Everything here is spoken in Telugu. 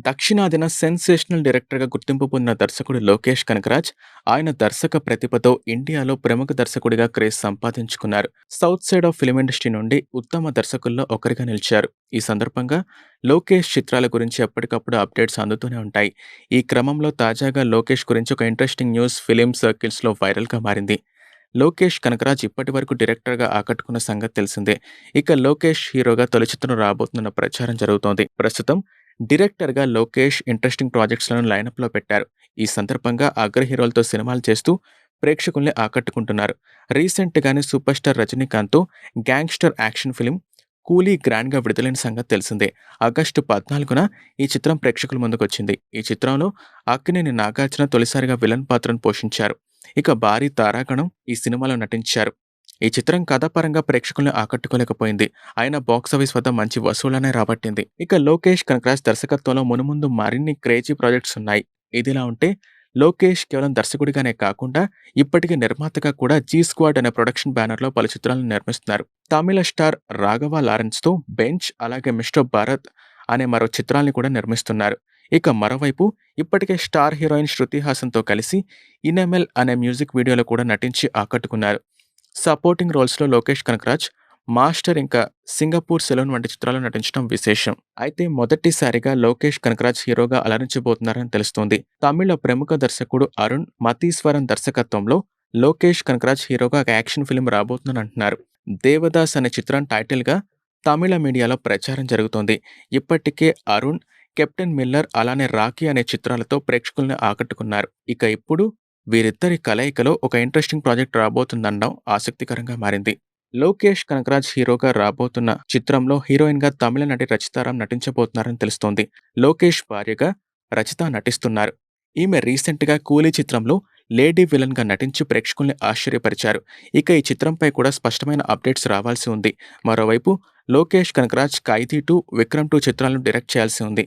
దక్షిణాదిన సెన్సేషనల్ డైరెక్టర్‌గా గుర్తింపు పొందిన దర్శకుడు లోకేష్ కనకరాజ్, ఆయన దర్శక ప్రతిభతో ఇండియాలో ప్రముఖ దర్శకుడిగా క్రేజ్ సంపాదించుకున్నారు. South side of film industry నుండి ఉత్తమ దర్శకుల్లో ఒకరిగా నిలిచారు. ఈ సందర్భంగా లోకేష్ చిత్రాల గురించి ఎప్పటికప్పుడు అప్డేట్స్ అందుతూనే ఉంటాయి. ఈ క్రమంలో తాజాగా లోకేష్ గురించి ఒక ఇంట్రెస్టింగ్ న్యూస్ ఫిలిం సర్కిల్స్‌లో వైరల్‌గా మారింది. లోకేష్ కనకరాజ్ ఇప్పటివరకు డైరెక్టర్‌గా ఆకట్టుకున్న సంగతి తెలిసిందే. ఇక లోకేష్ హీరోగా తొలి చిత్రం రాబోతున్న ప్రచారం జరుగుతోంది. ప్రస్తుతం డైరెక్టర్‌గా లోకేష్ ఇంట్రెస్టింగ్ ప్రాజెక్ట్స్‌లను లైనప్‌లో పెట్టారు. ఈ సందర్భంగా అగ్ర హీరోలతో సినిమాలు చేస్తూ ప్రేక్షకుల్ని ఆకట్టుకుంటున్నారు. రీసెంట్‌గానే సూపర్ స్టార్ రజనీకాంత్‌తో గ్యాంగ్‌స్టర్ యాక్షన్ ఫిలిం 'కూలీ' గ్రాండ్‌గా విడుదలైన సంగతి తెలిసిందే. ఆగస్టు పద్నాలుగున ఈ చిత్రం ప్రేక్షకుల ముందుకొచ్చింది. ఈ చిత్రంలో అక్కినేని నాగార్జున తొలిసారిగా విలన్ పాత్రను పోషించారు. ఇక భారీ తారాగణం ఈ సినిమాలో నటించారు. ఈ చిత్రం కథాపరంగా ప్రేక్షకుల్ని ఆకట్టుకోలేకపోయింది. అయినా బాక్సాఫీస్ వద్ద మంచి వసూళ్ళనే రాబట్టింది. ఇక లోకేష్ కనకరాజ్ దర్శకత్వంలో మునుముందు మరిన్ని క్రేజీ ప్రాజెక్ట్స్ ఉన్నాయి. ఇదిలా ఉంటే లోకేష్ కేవలం దర్శకుడిగానే కాకుండా ఇప్పటికే నిర్మాతగా కూడా 'జీ స్క్వాడ్' అనే ప్రొడక్షన్ బ్యానర్‌లో పలు చిత్రాలను నిర్మిస్తున్నారు. తమిళ స్టార్ రాఘవ లారెన్స్‌తో 'బెంచ్' అలాగే 'మిస్టర్ భారత్' అనే మరో చిత్రాల్ని కూడా నిర్మిస్తున్నారు. ఇక మరోవైపు ఇప్పటికే స్టార్ హీరోయిన్ శృతి హాసన్‌తో కలిసి 'ఇనెమెల్' అనే మ్యూజిక్ వీడియోలో కూడా నటించి ఆకట్టుకున్నారు. సపోర్టింగ్ రోల్స్‌లో లోకేష్ కనకరాజ్ 'మాస్టర్' ఇంకా 'సింగపూర్ సెలూన్' వంటి చిత్రాల్లో నటించడం విశేషం. అయితే మొదటిసారిగా లోకేష్ కనకరాజ్ హీరోగా అలరించబోతున్నారని తెలుస్తోంది. తమిళ ప్రముఖ దర్శకుడు అరుణ్ మతీశ్వరన్ దర్శకత్వంలో లోకేష్ కనకరాజ్ హీరోగా ఒక యాక్షన్ ఫిల్మ్ రాబోతుందంటున్నారు. 'దేవదాస్' అనే చిత్రం టైటిల్‌గా తమిళ మీడియాలో ప్రచారం జరుగుతోంది. ఇప్పటికే అరుణ్ 'కెప్టెన్ మిల్లర్' అలానే 'రాకీ' అనే చిత్రాలతో ప్రేక్షకుల్ని ఆకట్టుకున్నారు. ఇక ఇప్పుడు వీరిద్దరి కలయికలో ఒక ఇంట్రెస్టింగ్ ప్రాజెక్ట్ రాబోతుందనడం ఆసక్తికరంగా మారింది. లోకేష్ కనకరాజ్ హీరోగా రాబోతున్న చిత్రంలో హీరోయిన్‌గా తమిళ నటి రచితారాం నటించబోతున్నారని తెలుస్తోంది. లోకేష్ భార్యగా రచిత నటిస్తున్నారు. ఈమె రీసెంట్‌గా 'కూలీ' చిత్రంలో లేడీ విలన్‌గా నటించి ప్రేక్షకుల్ని ఆశ్చర్యపరిచారు. ఇక ఈ చిత్రంపై కూడా స్పష్టమైన అప్డేట్స్ రావాల్సి ఉంది. మరోవైపు లోకేష్ కనకరాజ్ 'ఖైదీ టూ 'విక్రమ్ టూ చిత్రాలను డైరెక్ట్ చేయాల్సి ఉంది.